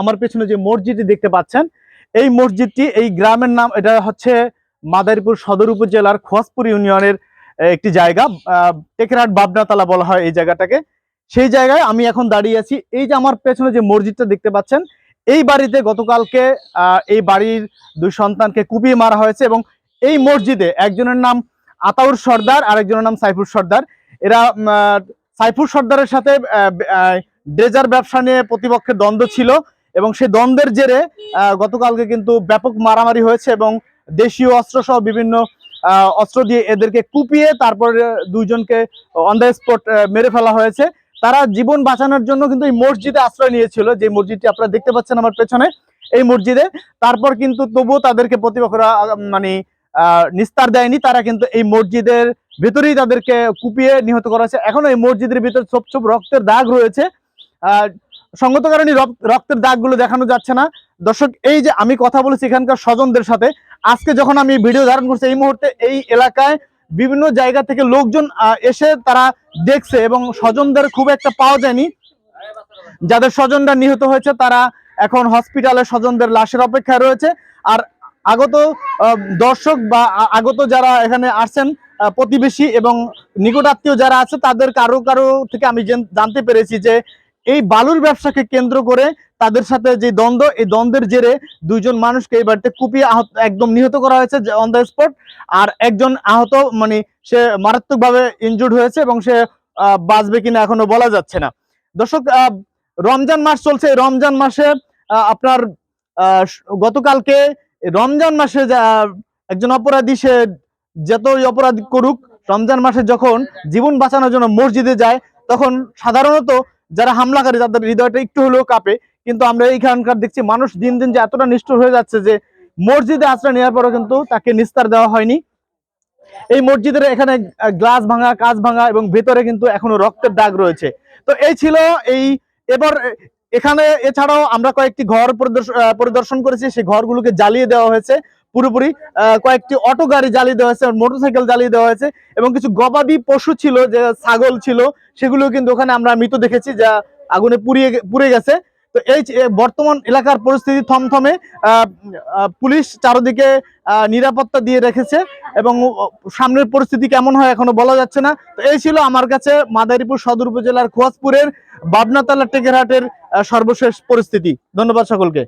আমার পেছনে যে মসজিদটি দেখতে পাচ্ছেন এই মসজিদটি এই গ্রামের নাম এটা হচ্ছে মাদারীপুর সদর উপজেলার খোয়াজপুর ইউনিয়নের একটি জায়গা। আহ, টেকেরহাট বাবনাতলা বলা হয় এই জায়গাটাকে। সেই জায়গায় আমি এখন দাঁড়িয়ে আছি। এই যে আমার পেছনে যে মসজিদটা দেখতে পাচ্ছেন এই বাড়িতে গতকালকে এই বাড়ির দুই সন্তানকে কুপিয়ে মারা হয়েছে এবং এই মসজিদে একজনের নাম আতাউর সর্দার আর একজনের নাম সাইফুর সর্দার। এরা সাইফুর সর্দারের সাথে ড্রেজার ব্যবসা নিয়ে প্রতিপক্ষের দ্বন্দ্ব ছিল। এবং সেই দ্বন্দ্বের জেরে গতকালকে কিন্তু ব্যাপক মারামারি হয়েছে এবং দেশীয় অস্ত্র সহ বিভিন্ন অস্ত্র দিয়ে এদেরকে কুপিয়ে তারপরে দুইজনকে অন দ্য স্পট মেরে ফেলা হয়েছে। তারা জীবন বাঁচানোর জন্য কিন্তু এই মসজিদে আশ্রয় নিয়েছিল। যে মসজিদটি আপনারা দেখতে পাচ্ছেন আমার পেছনে, এই মসজিদে। তারপর কিন্তু তবুও তাদেরকে প্রতিপক্ষরা মানে নিস্তার দেয়নি। তারা কিন্তু এই মসজিদের ভেতরেই তাদেরকে কুপিয়ে নিহত করা হয়েছে। এখনও এই মসজিদের ভিতরে ছোপ ছোপ রক্তের দাগ রয়েছে। সঙ্গত কারণে রক্তের দাগগুলো দেখানো যাচ্ছে না। দর্শক, এই যে আমি কথা বলেছি এখানকার স্বজনদের সাথে, আজকে যখন আমি ভিডিও ধারণ করছি, এই মুহূর্তে এই এলাকায় বিভিন্ন জায়গা থেকে লোকজন এসে তারা দেখছে এবং স্বজনদের খুব একটা পাওয়া যায়নি। যাদের স্বজনরা নিহত হয়েছে, তারা এখন হসপিটালে স্বজনদের লাশের অপেক্ষায় রয়েছে। আর আগত দর্শক বা আগত যারা এখানে আসছেন প্রতিবেশী এবং নিকটাত্মীয় যারা আছে, তাদের কারও কারও থেকে আমি জানতে পেরেছি যে এই বালুর ব্যবসাকে কেন্দ্র করে তাদের সাথে যে দ্বন্দ্ব, এই দ্বন্দ্বের জেরে দুইজন মানুষকে এই বাড়িতে কুপিয়ে আহত, একদম নিহত করা হয়েছে অন দ্য স্পট আর একজন আহত মানে সে মারাত্মকভাবে ইনজুর্ড হয়েছে এবং সে বাঁচবে কিনা এখনও বলা যাচ্ছে না। দর্শক রমজান মাস চলছে। রমজান মাসে আপনার গতকালকে রমজান মাসে একজন অপরাধী সে যতই অপরাধ করুক, রমজান মাসে যখন জীবন বাঁচানোর জন্য মসজিদে যায়, তখন সাধারণত যারা হামলাকারী, তাদের হৃদয়টা একটু হলেও কাঁপে। কিন্তু আমরা এইখানকার দেখছি, মানুষ দিন দিন যে এতটা নিষ্ঠুর হয়ে যাচ্ছে যে মসজিদে আশ্রয় নেওয়ার পরেও কিন্তু তাকে নিস্তার দেওয়া হয়নি। এই মসজিদের এখানে গ্লাস ভাঙা কাজ ভাঙা এবং ভেতরে কিন্তু এখনও রক্তের দাগ রয়েছে। তো এই ছিল এই, এবার এখানে এছাড়াও আমরা কয়েকটি ঘর পরিদর্শন করেছি। সেই ঘরগুলোকে জ্বালিয়ে দেওয়া হয়েছে। পুরোপুরি কয়েকটি অটো গাড়ি জ্বালিয়ে দেওয়া হয়েছে, মোটরসাইকেল জ্বালিয়ে দেওয়া হয়েছে এবং কিছু গবাদি পশু ছিল, যে ছাগল ছিল, সেগুলো কিন্তু ওখানে আমরা মৃত দেখেছি যা আগুনে পুড়িয়ে পুড়ে গেছে। তো এই বর্তমান এলাকার পরিস্থিতি থমথমে পুলিশ চারদিকে নিরাপত্তা দিয়ে রেখেছে এবং সামনের পরিস্থিতি কেমন হয় এখনও বলা যাচ্ছে না। তো এই ছিল আমার কাছে মাদারীপুর সদর উপজেলার খোয়াজপুরের বাবনাতলা টেকেরহাটের সর্বশেষ পরিস্থিতি। ধন্যবাদ সকলকে।